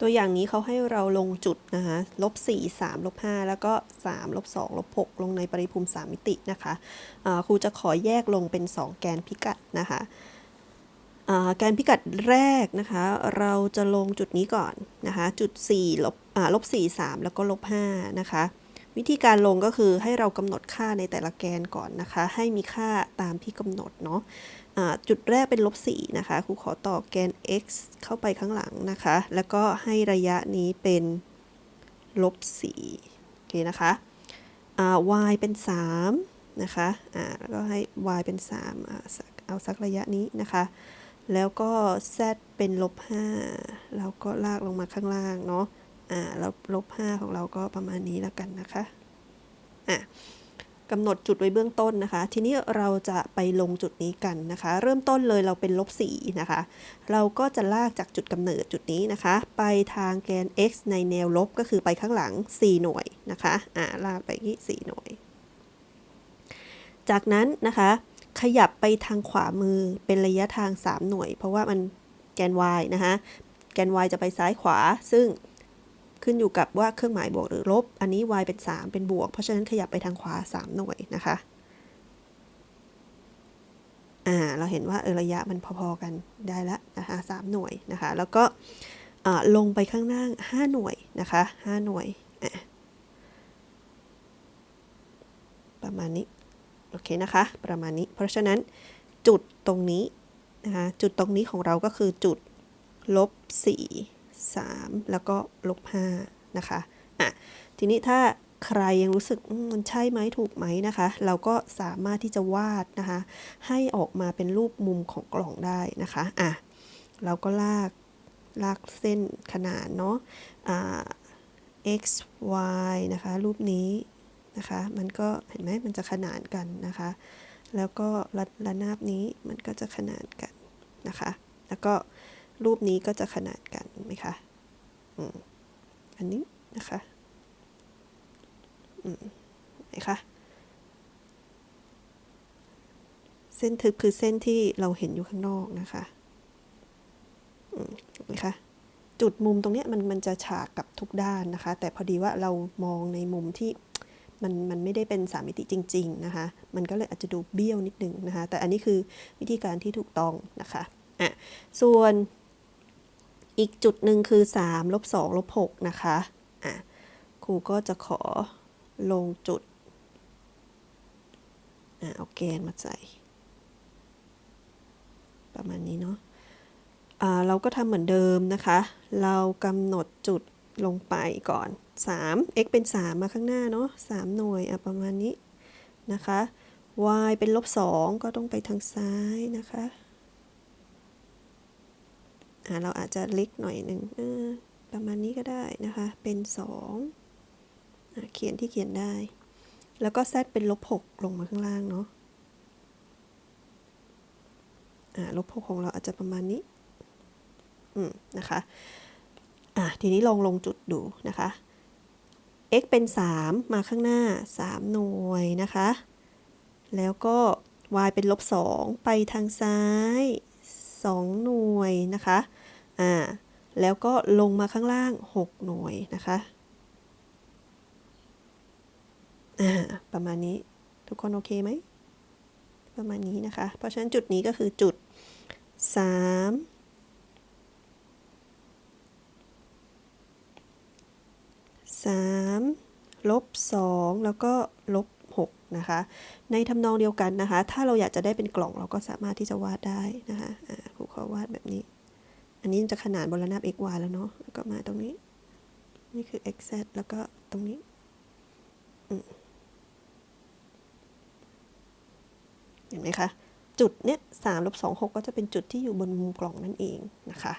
ตัวอย่างนี้เขาให้เราลงจุดนะคะลบ4 3ลบ5แล้วก็3ลบ2ลบ6ลงในปริภูมิ 3 มิตินะคะะครูจะขอแยกลงเป็น 2 แกนพิกัดนะคะแกนพิกัดแรกนะคะ เราจะลงจุดนี้ก่อนนะคะ จุด4ลบลบ4 3 แล้วก็ลบ5นะคะ วิธีการลงก็คือให้เรากำหนดค่าในแต่ละแกนก่อนนะคะ ให้มีค่าตามที่กำหนดเนาะะจุดแรกเป็นลบ4นะคะครูขอต่อแกน x เข้าไปข้างหลังนะคะ แล้วก็ให้ระยะนี้เป็นลบ4โอเคนะคะะ y เป็น3นะคะะแล้วก็ให้ y เป็น3อะสักเอาสักระยะนี้นะคะ แล้วก็ z เป็นลบ5แล้วก็ลากลงมาข้างล่างเนาะ อ่าแล้วลบ5ของเราก็ประมาณนี้แล้วกันนะคะอะกำหนดจุดไว้เบื้องต้นนะคะ ทีนี้เราจะไปลงจุดนี้กันนะคะ เริ่มต้นเลยเราเป็นลบ4นะคะ เราก็จะลากจากจุดกำเนิดจุดนี้นะคะ ไปทางแกน x ในแนวลบก็คือไปข้างหลัง 4 หน่วยนะคะอ่าลากไปที่ 4 หน่วย จากนั้นนะคะ ขยับไปทางขวามือเป็นระยะทาง 3 หน่วย เพราะว่ามันแกน y นะคะ แกน y จะไปซ้ายขวา ซึ่ง ขึ้นอยู่กับว่าเครื่องหมายบวกหรือลบ อันนี้ y เป็น 3 เป็นบวก เพราะฉะนั้นขยับไปทางขวา 3 หน่วยนะคะ อ่า เราเห็นว่าเออระยะมันพอๆกันได้แล้วนะคะ3หน่วยนะคะ แล้วก็ลงไปข้างล่าง 5 หน่วยนะคะ 5 หน่วย ประมาณนี้ โอเคนะคะ ประมาณนี้ เพราะฉะนั้นจุดตรงนี้นะคะ จุดตรงนี้ของเราก็คือจุดลบ4 3 แล้วก็ลบ5นะคะอะทีนี้ถ้าใครยังรู้สึกมันใช่ไหมถูกไหมนะคะ เราก็สามารถที่จะวาดนะคะ ให้ออกมาเป็นรูปมุมของกล่องได้นะคะอะเราก็ลากลากเส้นขนานเนาะอ่า x y นะคะ รูปนี้นะคะ มันก็เห็นไหมมันจะขนานกันนะคะ แล้วก็ระระนาบนี้มันก็จะขนานกันนะคะ แล้วก็ รูปนี้ก็จะขนาดกันไหมคะอันนี้นะคะอืมไหมคะเส้นทึบคือเส้นที่เราเห็นอยู่ข้างนอกนะคะอืมไหมคะ จุดมุมตรงนี้มันมันจะฉากกับทุกด้านนะคะ แต่พอดีว่าเรามองในมุมที่มันมันไม่ได้เป็นสามมิติจริง ๆนะคะ มันก็เลยอาจจะดูเบี้ยวนิดนึงนะคะ แต่อันนี้คือวิธีการที่ถูกต้องนะคะอะส่วน อีกจุดหนึ่งคือ3ลบ2ลบ6นะคะอะครูก็จะขอลงจุดอะเอาแกนมาใส่ ประมาณนี้เนาะอ่าเราก็ทำเหมือนเดิมนะคะ เรากำหนดจุดลงไปก่อน 3 x เป็น 3 มาข้างหน้าเนาะ3หน่วยอะประมาณนี้นะคะ y เป็นลบ2ก็ต้องไปทางซ้ายนะคะ เราอาจจะเล็กหน่อยหนึ่งประมาณนี้ก็ได้นะคะ เป็น2เขียนที่เขียนได้ แล้วก็ z เป็นลบ6ลงมาข้างล่างเนาะลบ6ของเราอาจจะประมาณนี้อืมนะคะอะทีนี้ลองลงจุดดูนะคะ x เป็น 3 มาข้างหน้า 3 หน่วยนะคะ แล้วก็ y เป็นลบ 2 ไปทางซ้าย 2 หน่วยนะคะอ่าแล้วก็ลงมาข้างล่าง 6 หน่วยนะคะอ่าประมาณนี้ทุกคนโอเคไหม ประมาณนี้นะคะ เพราะฉะนั้นจุดนี้ก็คือจุด 3 3 ลบ 2 แล้วก็ลบ นะคะ ในทำนองเดียวกันนะคะ ถ้าเราอยากจะได้เป็นกล่องเราก็สามารถที่จะวาดได้นะคะครูขอวาดแบบนี้ อันนี้จะขนาดบนระนาบ x y แล้วเนาะแล้วก็มาตรงนี้ นี่คือ x z แล้วก็ตรงนี้เห็นไหมคะ จุดเนี้ยสามลบสองหกก็จะเป็นจุดที่อยู่บนมุมกล่องนั่นเองนะคะ